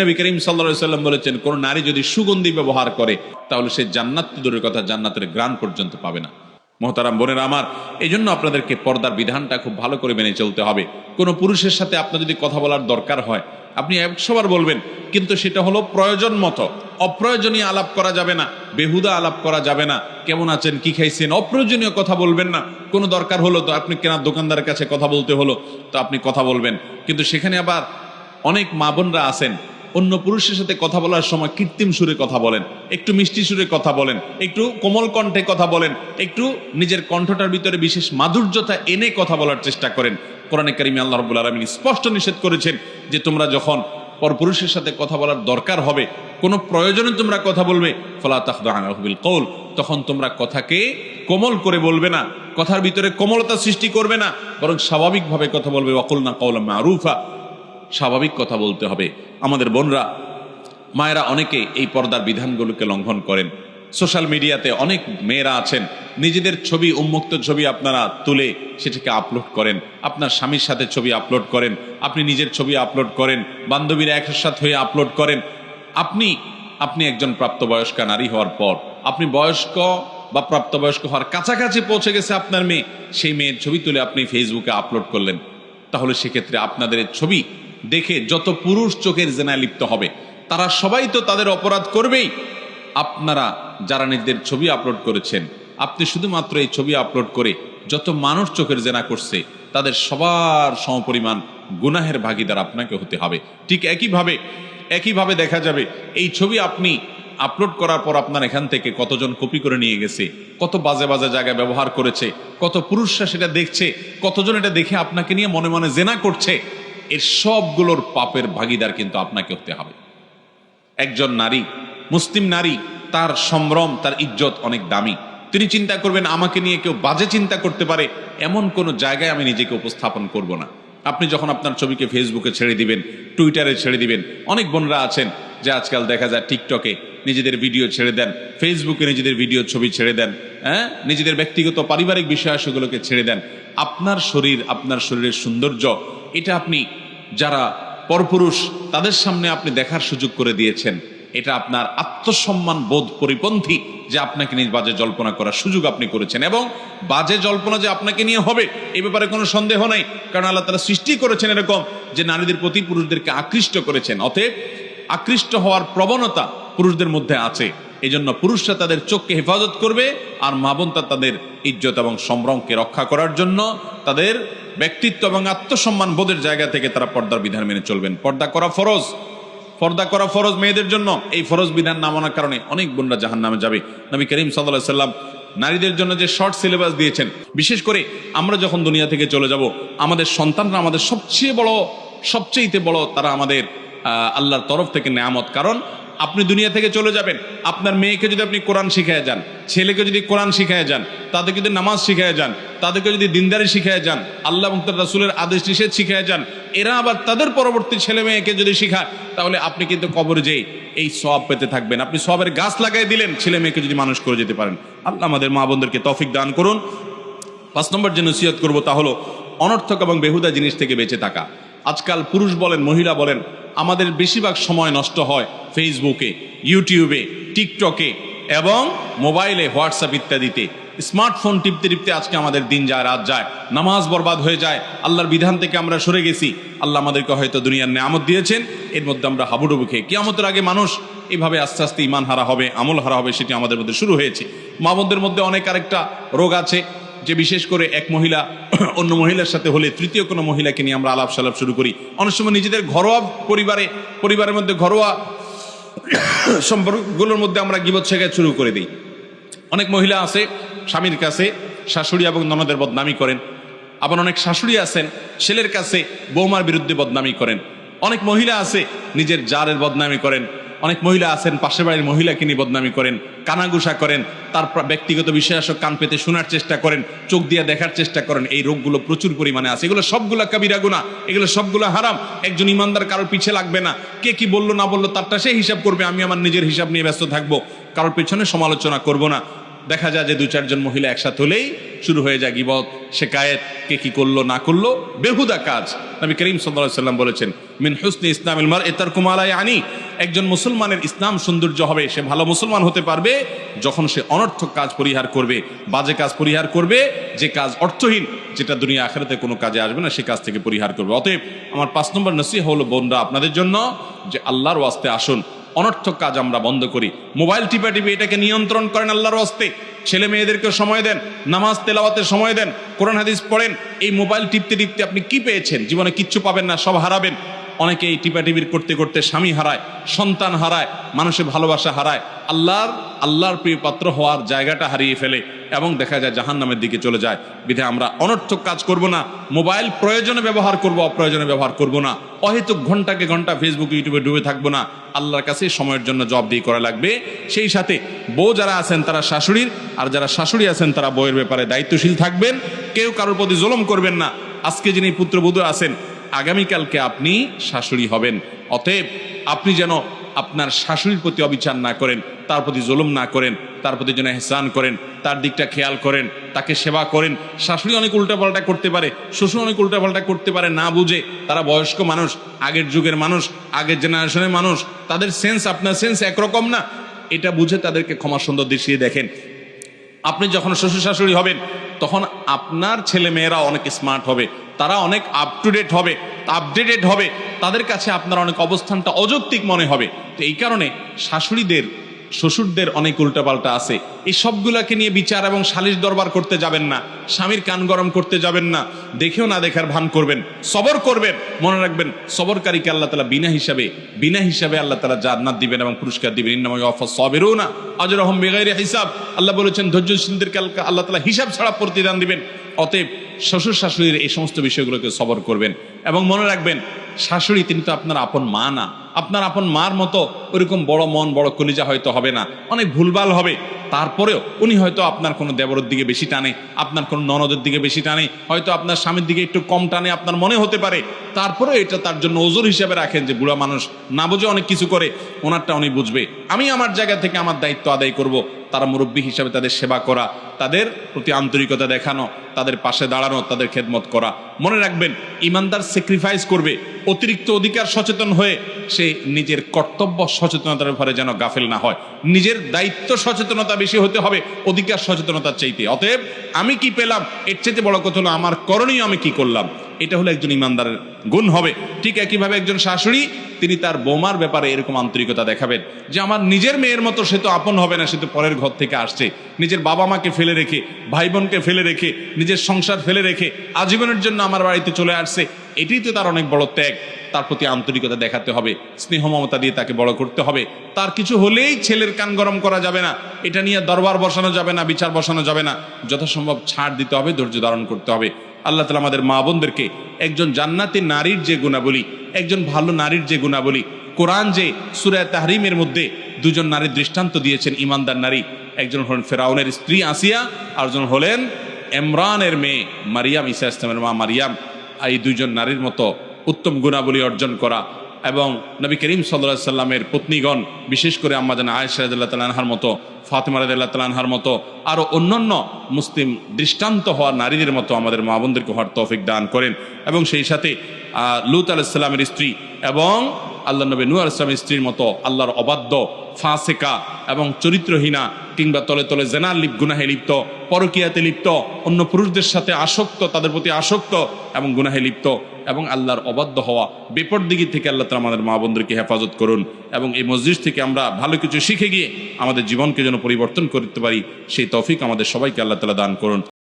নবী করিম সাল্লা সাল্লাম বলেছেন, কোন নারী যদি সুগন্ধি ব্যবহার করে, তাহলে সে জান্নাত দূরের কথা, জান্নাতের গ্রাণ পর্যন্ত পাবে না। মহতারাম বোনেরা আমার এই জন্য আপনাদেরকে পর্দার বিধানটা খুব ভালো করে মেনে চলতে হবে। কোনো পুরুষের সাথে আপনার যদি কথা বলার দরকার হয়, আপনি একশোবার বলবেন, কিন্তু সেটা হলো প্রয়োজন মতো। অপ্রয়োজনীয় আলাপ করা যাবে না, বেহুদা আলাপ করা যাবে না, কেমন আছেন, কি খাইছেন, অপ্রয়োজনীয় কথা বলবেন না। কোনো দরকার হলো তো আপনি কেনার দোকানদারের কাছে কথা বলতে হলো, তো আপনি কথা বলবেন। কিন্তু সেখানে আবার অনেক মা বোনরা আছেন অন্য পুরুষের সাথে কথা বলার সময় কৃত্রিম সুরে কথা বলেন, একটু মিষ্টি সুরে কথা বলেন, একটু কোমল কণ্ঠে কথা বলেন, একটু নিজের কণ্ঠটার ভিতরে বিশেষ মাধুর্যতা এনে কথা বলার চেষ্টা করেন। কোরআনে কারিমে আল্লাহ রবুল আলমিন স্পষ্ট নিষেধ করেছেন যে তোমরা যখন পরপুরুষের সাথে কথা বলার দরকার হবে, কোনো প্রয়োজনে তোমরা কথা বলবে, ফলা তাহবিল কৌল তখন তোমরা কথাকে কোমল করে বলবে না, কথার ভিতরে কোমলতা সৃষ্টি করবে না, বরং স্বাভাবিকভাবে কথা বলবে অকুল না কৌল মারুফা স্বাভাবিক কথা বলতে হবে। আমাদের বোনরা, মায়েরা অনেকে এই পর্দার বিধানগুলোকে লঙ্ঘন করেন। সোশ্যাল মিডিয়াতে অনেক মেয়েরা আছেন, নিজেদের ছবি, উন্মুক্ত ছবি আপনারা তুলে সেটাকে আপলোড করেন। আপনার স্বামীর সাথে ছবি আপলোড করেন, আপনি নিজের ছবি আপলোড করেন, বান্ধবীরা একসাথে হয়ে আপলোড করেন। আপনি আপনি একজন প্রাপ্তবয়স্কা নারী হওয়ার পর, আপনি বয়স্ক বা প্রাপ্তবয়স্ক হওয়ার কাছাকাছি পৌঁছে গেছে আপনার মেয়ে, সেই মেয়ের ছবি তুলে আপনি ফেসবুকে আপলোড করলেন। তাহলে সেক্ষেত্রে আপনাদের ছবি দেখে যত পুরুষ চোখের জেনায় লিপ্ত হবে, তারা সবাই তো তাদের অপরাধ করবেই। আপনারা যারা নিজেদের ছবি আপলোড করেছেন, আপনি শুধুমাত্র এই ছবি আপলোড করে যত মানুষ চোখের জেনা করছে, তাদের সবার সমপরিমাণ গুনাহের ভাগিদার আপনাকে হতে হবে। ঠিক একইভাবে একইভাবে দেখা যাবে, এই ছবি আপনি আপলোড করার পর আপনার এখান থেকে কতজন কপি করে নিয়ে গেছে, কত বাজে বাজে জায়গায় ব্যবহার করেছে, কত পুরুষরা সেটা দেখছে, কতজন এটা দেখে আপনাকে নিয়ে মনে মনে জেনা করছে, এর সবগুলোর পাপের ভাগিদার কিন্তু আপনাকে হতে হবে। একজন নারী, মুসলিম নারী, তার সম্ভ্রম, তার ইজ্জত অনেক দামি। তিনি চিন্তা করবেন, আমাকে নিয়ে কেউ বাজে চিন্তা করতে পারে, এমন কোনো জায়গায় আমি নিজেকে উপস্থাপন করব না। আপনি যখন আপনার ছবিকে ফেসবুকে ছেড়ে দিবেন টুইটারে ছেড়ে দিবেন, অনেক বোনরা আছেন যে আজকাল দেখা যায় টিকটকে নিজেদের ভিডিও ছেড়ে দেন, ফেসবুকে নিজেদের ভিডিও ছবি ছেড়ে দেন হ্যাঁ? নিজেদের ব্যক্তিগত পারিবারিক বিষয় সেগুলোকে ছেড়ে দেন। আপনার শরীর, আপনার শরীরের সৌন্দর্য, এটা আপনি যারা পরপুরুষ, তাদের সামনে আপনি দেখার সুযোগ করে দিয়েছেন। এটা আপনার আত্মসম্মান বোধ পরিপন্থী যে আপনাকে নিজ বাজে জল্পনা করার সুযোগ আপনি করেছেন এবং বাজে জল্পনা যে আপনাকে নিয়ে হবে এই ব্যাপারে কোনো সন্দেহ নাই। কারণ আল্লাহ তারা সৃষ্টি করেছেন এরকম যে নারীদের প্রতি পুরুষদেরকে আকৃষ্ট করেছেন। অতএব আকৃষ্ট হওয়ার প্রবণতা পুরুষদের মধ্যে আছে। এই জন্য পুরুষরা তাদের চোখকে হেফাজত করবে আর মা বোন তা তাদের ইজ্জত এবং সম্ভ্রমকে রক্ষা করার জন্য তাদের ব্যক্তিত্ব এবং আত্মসম্মান বোধের জায়গা থেকে তারা পর্দার বিধান মেনে চলবেন। পর্দা করা ফরজ। পর্দা করা ফরজ মেয়েদের জন্য। এই ফরজ বিধান না মানার কারণে অনেক বোনরা জাহান নামে যাবে। নবী করিম সাল্লাহ সাল্লাম নারীদের জন্য যে শর্ট সিলেবাস দিয়েছেন, বিশেষ করে আমরা যখন দুনিয়া থেকে চলে যাব, আমাদের সন্তানরা আমাদের সবচেয়ে বড় সবচেয়েতে বড় তারা আমাদের আল্লাহর তরফ থেকে নেয়ামত। কারণ আপনি দুনিয়া থেকে চলে যাবেন, আপনার মেয়েকে যদি আপনি কোরআন শিখায় যান, ছেলেকে যদি কোরআন শিখায় যান, তাদেরকে যদি নামাজ শিখায় যান, তাদেরকে যদি দিনদারি শিখায় যান, আল্লাহ এবং তার রাসুলের আদেশ নিষেধ শিখায় যান, এরা আবার তাদের পরবর্তী ছেলে মেয়েকে যদি শিখায়, তাহলে আপনি কিন্তু কবর যেই এই সব পেতে থাকবেন। আপনি সবের গাছ লাগাই দিলেন, ছেলে মেয়েকে যদি মানুষ করে যেতে পারেন। আল্লাহ আমাদের মা বোনদেরকে তফিক দান করুন। পাঁচ নম্বর যে নসিহত করব তা হলো, অনর্থক এবং বেহুদা জিনিস থেকে বেঁচে থাকা। আজকাল পুরুষ বলেন, মহিলা বলেন আমাদের বেশিরভাগ সময় নষ্ট হয় ফেসবুকে ইউটিউবে টিকটকে এবং মোবাইলে হোয়াটসঅ্যাপ ইত্যাদিতে। স্মার্টফোন টিপতে টিপতে আজকে আমাদের দিন যায়, রাত যায়। নামাজ বরবাদ হয়ে যায়। আল্লাহর বিধান থেকে আমরা সরে গেছি। আল্লাহ আমাদেরকে হয়তো দুনিয়ার নেয়ামত দিয়েছেন। এর মধ্যে আমরা হাবুডুবু খেয়ে কিয়ামতের আগে মানুষ এইভাবে আস্তে আস্তে ইমান হারা হবে আমল হারা হবে, সেটি আমাদের মধ্যে শুরু হয়েছে। মা মধ্যে অনেক আরেকটা রোগ আছে। যে বিশেষ করে এক মহিলা, অন্য মহিলার সাথে হলে তৃতীয় কোনো মহিলাকে নিয়ে আমরা আলাপ সালাপ শুরু করি। অনেক সময় নিজেদের ঘরোয়া পরিবারে, পরিবারের মধ্যে ঘরোয়া সম্পর্কগুলোর মধ্যে আমরা গিবত শেখা শুরু করে দিই। অনেক মহিলা আছে, স্বামীর কাছে শাশুড়ি এবং ননদের বদনামি করেন। আবার অনেক শাশুড়ি আছেন, ছেলের কাছে বৌমার বিরুদ্ধে বদনামি করেন। অনেক মহিলা আছে, নিজের জারের বদনামি করেন। অনেক মহিলা আছেন, পাশের বাড়ির মহিলাকে নিয়ে বদনামি করেন কানাগুসা করেন, তার ব্যক্তিগত বিষয় আসক কান পেতে শোনার চেষ্টা করেন, চোখ দিয়ে দেখার চেষ্টা করেন। এই রোগগুলো প্রচুর পরিমাণে আছে। এগুলো সবগুলো কাবিরা গুণা এগুলো সবগুলো হারাম। একজন ইমানদার কারোর পিছে লাগবে না। কে কি বলল, না বলল, তারটা সে হিসাব করবে। আমি আমার নিজের হিসাব নিয়ে ব্যস্ত থাকব। কারোর পেছনে সমালোচনা করব না। দেখা যায় যে দু চারজন মহিলা একসাথে হলেই শুরু হয়ে যায় গিবত। শেকায়েত কে কি করল, না করল? বেহুদা কাজ। নবী করিম সাল্লাম বলেছেন, মিন হুসনি ইসলাম ইলমার এতার কুমালাই আনি। একজন মুসলমানের ইসলাম সৌন্দর্য হবে, সে ভালো মুসলমান হতে পারবে যখন সে অনর্থক কাজ পরিহার করবে, বাজে কাজ পরিহার করবে, যে কাজ অর্থহীন, যেটা দুনিয়া আখেরাতে কোনো কাজে আসবে না, সে কাজ থেকে পরিহার করবে। অতএব আমার পাঁচ নম্বর নসিহা হলো, বোনরা, আপনাদের জন্য যে আল্লাহর ওয়াস্তে আসুন অনর্থক কাজ আমরা বন্ধ করি। মোবাইল টিপা টিপে এটাকে নিয়ন্ত্রণ করেন আল্লাহর হস্তে। ছেলে মেয়েদেরকে সময় দেন, নামাজ তেলাওয়াতে সময় দেন, কোরআন হাদিস পড়েন। এই মোবাইল টিপতে টিপতে আপনি কি পেয়েছেন? জীবনে কিচ্ছু পাবেন না, সব হারাবেন। অনেকে এই টিপাটিপির করতে করতে স্বামী হারায়, সন্তান হারায় মানুষের ভালোবাসা হারায়, আল্লাহর আল্লাহর প্রিয় পাত্র হওয়ার জায়গাটা হারিয়ে ফেলে এবং দেখা যায় জাহান নামের দিকে চলে যায়। বিধে আমরা অনর্থক কাজ করব না, মোবাইল প্রয়োজনে ব্যবহার করব, অপ্রয়োজনে ব্যবহার করব না, অহেতুক ঘন্টাকে ঘণ্টা ফেসবুক ইউটিউবে ডুবে থাকব না, আল্লাহর কাছে সময়ের জন্য জব দিয়ে করা লাগবে। সেই সাথে বউ যারা আছেন তারা শাশুড়ির, আর যারা শাশুড়ি আছেন তারা বউয়ের ব্যাপারে দায়িত্বশীল থাকবেন, কেউ কারোর প্রতি জুলুম করবেন না। আজকে যিনি পুত্রবধূ আছেন আগামীকালকে আপনি শাশুড়ি হবেন। অতএব আপনি যেন আপনার শাশুড়ির প্রতি অবিচার না করেন, তার প্রতি জুলুম না করেন, তার প্রতি যেন এহসান করেন, তার দিকটা খেয়াল করেন, তাকে সেবা করেন। শাশুড়ি অনেক উল্টাপাল্টা করতে পারে, শ্বশুর অনেক উল্টাপাল্টা করতে পারে, না বুঝে তারা বয়স্ক মানুষ, আগের যুগের মানুষ, আগের জেনারেশনের মানুষ, তাদের সেন্স, আপনার সেন্স একরকম না। এটা বুঝে তাদেরকে ক্ষমা সুন্দর দৃষ্টিয়ে দেখেন। আপনি যখন শ্বশুর শাশুড়ি হবেন, তখন আপনার ছেলে মেয়েরা অনেক স্মার্ট হবে। তারা অনেক আপ টু ডেট হবে আপডেটেড হবে, তাদের কাছে আপনার অনেক অবস্থানটা অযৌক্তিক মনে হবে। তো এই কারণে শাশুড়িদের শ্বশুরদের অনেক উল্টাপাল্টা আছে। এই সবগুলাকে নিয়ে বিচার এবং সালিশ দরবার করতে যাবেন না। স্বামীর কান গরম করতে যাবেন না। দেখেও না দেখার ভান করবেন। সবর করবেন। মনে রাখবেন, সবরকারীকে আল্লাহ তালা বিনা হিসাবে বিনা হিসাবে আল্লাহ তালা জান্নাত দিবেন এবং পুরস্কার দিবেন। সবেরও না আজর রহম হিসাব। আল্লাহ বলেছেন ধৈর্যশীলদেরকে আল্লাহ তালা হিসাব ছাড়া প্রতিদান দিবেন। অতএব শ্বশুর শাশুড়ির এই সমস্ত বিষয়গুলোকে সবর করবেন। এবং মনে রাখবেন, শাশুড়ি তিনি তো আপনার আপন মা না। আপনার আপন মার মতো ওইরকম বড় মন, বড় কলিজা হয়তো হবে না। অনেক ভুলভাল হবে। তারপরেও উনি হয়তো আপনার কোনো দেবরের দিকে বেশি টানে, আপনার কোনো ননদের দিকে বেশি টানে, হয়তো আপনার স্বামীর দিকে একটু কম টানে, আপনার মনে হতে পারে। তারপরেও এটা তার জন্য ওজোর হিসাবে রাখেন যে বুড়া মানুষ না বুঝে অনেক কিছু করে, ওনারটা উনি বুঝবে। আমি আমার জায়গা থেকে আমার দায়িত্ব আদায় করব। তারা মুরব্বী হিসাবে তাদের সেবা করা, তাদের প্রতি আন্তরিকতা দেখানো, তাদের পাশে দাঁড়ানো, তাদের খেদমত করা। মনে রাখবেন, ইমানদার স্যাক্রিফাইস করবে, অতিরিক্ত অধিকার সচেতন হয়ে সে নিজের কর্তব্য সচেতনতার ব্যাপারে যেন গাফেল না হয়। নিজের দায়িত্ব সচেতনতা বেশি হতে হবে, অধিকার সচেতনতার চাইতে। অতএব, আমি কি পেলাম? এর চাইতে বড় কথা হলো, আমার করণীয় আমি কি করলাম? এটা হলো একজন ইমানদারের গুণ হবে। ঠিক একইভাবে একজন শাশুড়ি, তিনি তার বোমার ব্যাপারে এরকম আন্তরিকতা দেখাবেন যে, আমার নিজের মেয়ের মতো সে তো আপন হবে না, সে তো পরের ঘর থেকে আসছে। নিজের বাবা মাকে ফেলে রেখে ভাই বোনকে ফেলে রেখে, নিজের সংসার ফেলে রেখে আজীবনের জন্য আমার বাড়িতে চলে আসছে। এটাই তো তার অনেক বড় ত্যাগ। তার প্রতি আন্তরিকতা দেখাতে হবে, স্নেহ মমতা দিয়ে তাকে বড় করতে হবে। তার কিছু হলেই ছেলের কান গরম করা যাবে না। এটা নিয়ে দরবার বসানো যাবে না, বিচার বসানো যাবে না। যথাসম্ভব ছাড় দিতে হবে, ধৈর্য ধারণ করতে হবে। আল্লাহ তালা আমাদের মা বোনদেরকে একজন জান্নাতি নারীর যে গুণাবলী, একজন ভালো নারীর যে গুণাবলী, কোরআন যে সুরায় তাহরিমের মধ্যে দুজন নারীর দৃষ্টান্ত দিয়েছেন, ইমানদার নারী। একজন হলেন ফেরাউনের স্ত্রী আসিয়া আর একজন হলেন এমরানের মেয়ে মারিয়াম ইসা ইসলামের মা মারিয়াম। এই দুজন নারীর মতো উত্তম গুণাবলী অর্জন করা এবং নবী করিম সাল্লা সাল্লামের পত্নীগণ, বিশেষ করে আম্মাজান আয়েশা রাদিল্লাহ তালানহার মতো, ফাতেমা রাদিল্লাহ তালানহার মতো আরও অন্যান্য মুসলিম দৃষ্টান্ত হওয়া নারীদের মতো আমাদের মা বোনদেরকে হওয়ার তৌফিক দান করেন। এবং সেই সাথে লুত আলাইসাল্লামের স্ত্রী এবং আল্লাহ নবী নূর ইসলামের স্ত্রীর মতো আল্লাহর অবাধ্য, ফাঁসেকা এবং চরিত্রহীনা কিংবা তলে তলে জেনার লিপ গুনাহে লিপ্ত, পরকিয়াতে লিপ্ত, অন্য পুরুষদের সাথে আসক্ত, তাদের প্রতি আসক্ত এবং গুনাহে লিপ্ত এবং আল্লাহর অবাধ্য হওয়া বিপদ দিকে থেকে আল্লাহ তালা আমাদের মা বন্ধুকে হেফাজত করুন এবং এই মসজিদ থেকে আমরা ভালো কিছু শিখে গিয়ে আমাদের জীবনকে যেন পরিবর্তন করতে পারি, সেই তফিক আমাদের সবাইকে আল্লাহ তালা দান করুন।